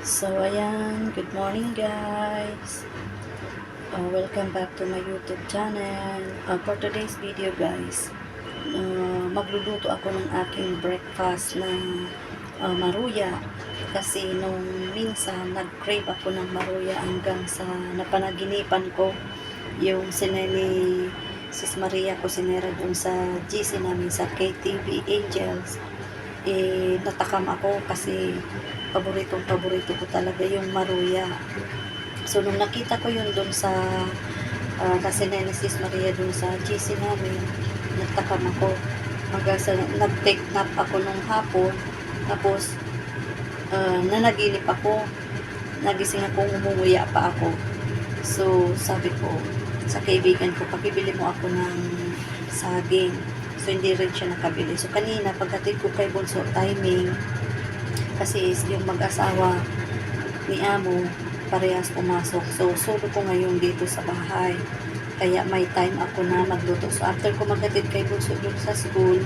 So, ayan. Good morning, guys. Uh, welcome back to my YouTube channel. Uh, for today's video, guys, uh, magluluto ako ng aking breakfast na uh, maruya. Kasi nung minsan, nag-crave ako ng maruya hanggang sa napanaginipan ko yung sineni Sis Maria Cusinera dun sa GC namin sa KTV Angels eh natakam ako kasi paboritong paborito ko talaga yung maruya. So nung nakita ko yun dun sa uh, kasi ni Sis Maria dun sa GC namin natakam ako. Hanggang sa nag-take nap ako nung hapon. Tapos uh, nanaginip ako. Nagising ako umumuya pa ako. So sabi ko sa kaibigan ko, pakibili mo ako ng saging. So, hindi rin siya nakabili. So, kanina, paghatid ko kay Bunso, timing, kasi is yung mag-asawa ni Amo, parehas pumasok. So, solo ko ngayon dito sa bahay. Kaya may time ako na magluto. So, after ko maghatid kay Bunso doon sa school,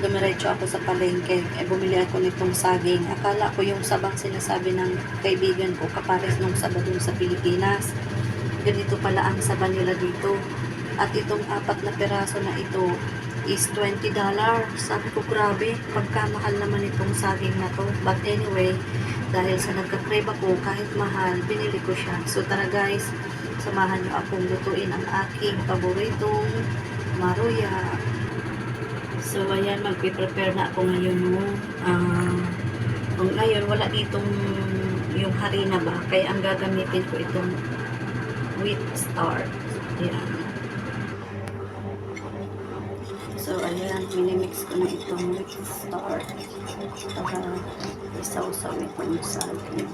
dumiretso ako sa palengke. Eh, bumili ako nitong saging. Akala ko yung sabang sinasabi ng kaibigan ko, kapares nung saba dun sa Pilipinas ganito pala ang saba nila dito. At itong apat na peraso na ito is $20. Sabi ko, grabe, pagkamahal naman itong saging na to. But anyway, dahil sa nagka-crave ako, kahit mahal, binili ko siya. So tara guys, samahan niyo akong lutuin ang aking paboritong maruya. So ayan, magpe-prepare na ako ngayon no. Uh, ngayon, wala ditong yung harina ba, kaya ang gagamitin ko itong wheat starch. Ayan. Ayan, minimix ko na itong starch para isaw-saw itong saging.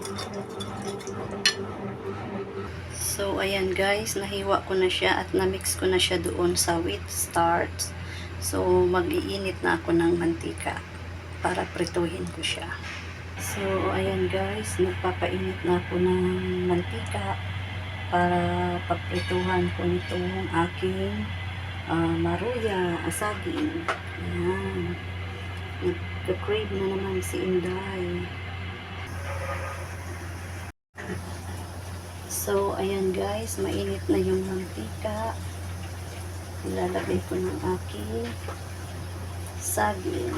So, ayan guys, nahiwa ko na siya at namix ko na siya doon sa wheat starch. So, mag-iinit na ako ng mantika para prituhin ko siya. So, ayan guys, nagpapainit na ako ng mantika para pagprituhan ko nitong aking uh, maruya, asaging. Ayan. Nagka-crave na naman si Inday. So, ayan guys, mainit na yung mantika. Ilalagay ko ng aking saging.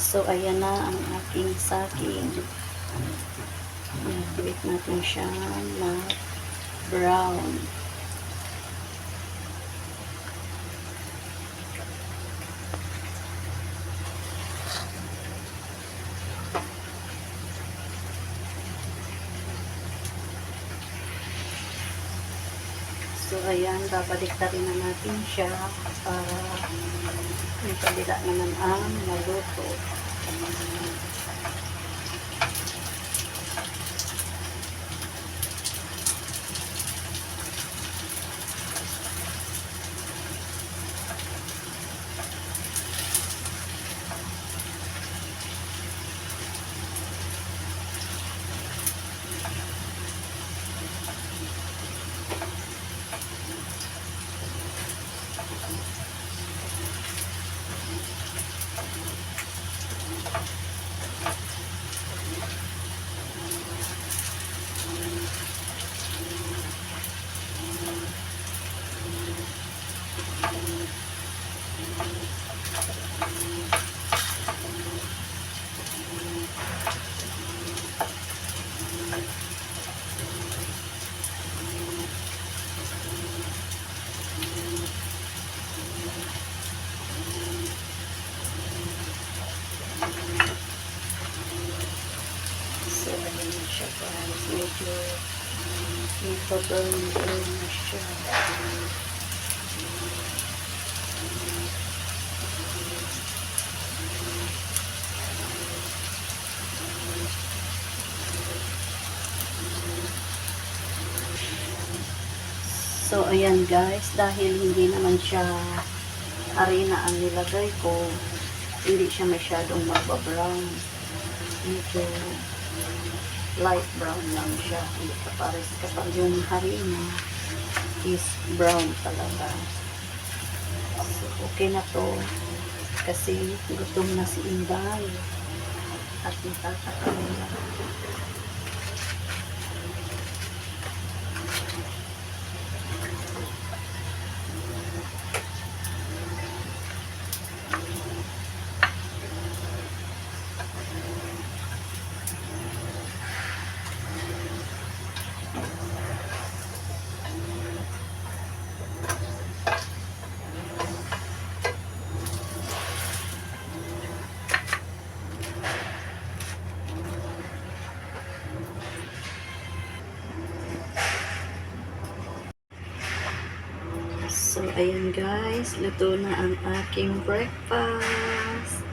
So, ayan na ang aking saging. Wait natin siya na ayan, babalik na natin siya para yung kabila naman ang maluto. Medyo medyo burn-burn na siya. So, ayan guys, dahil hindi naman siya harina ang nilagay ko, hindi siya masyadong magbabrown. Medyo light brown lang siya. Hindi ka pares kapag yung harina is brown talaga. So, okay na to. Kasi gutom na si Inday. At natatakam na. So, ayan guys, luto na ang aking breakfast.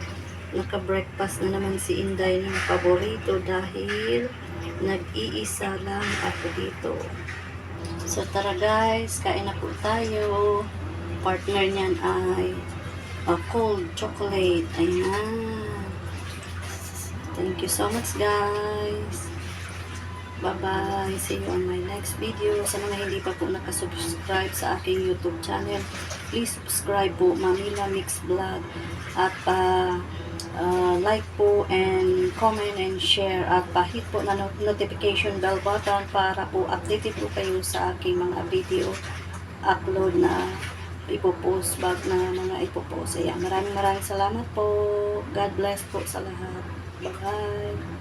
Naka-breakfast na naman si Inday ng paborito dahil nag-iisa lang ako dito. So, tara guys, kain na po tayo. Partner niyan ay uh, cold chocolate. Ayan. Thank you so much guys. Bye-bye. See you on my next video. Sa mga hindi pa po nakasubscribe sa aking YouTube channel, please subscribe po Mamila Mix Vlog at pa uh, like po and comment and share at pa-hit po na not- notification bell button para po updated po kayo sa aking mga video upload na ipopost bag na mga ipopost. Ayan, maraming maraming salamat po. God bless po sa lahat. Bye-bye.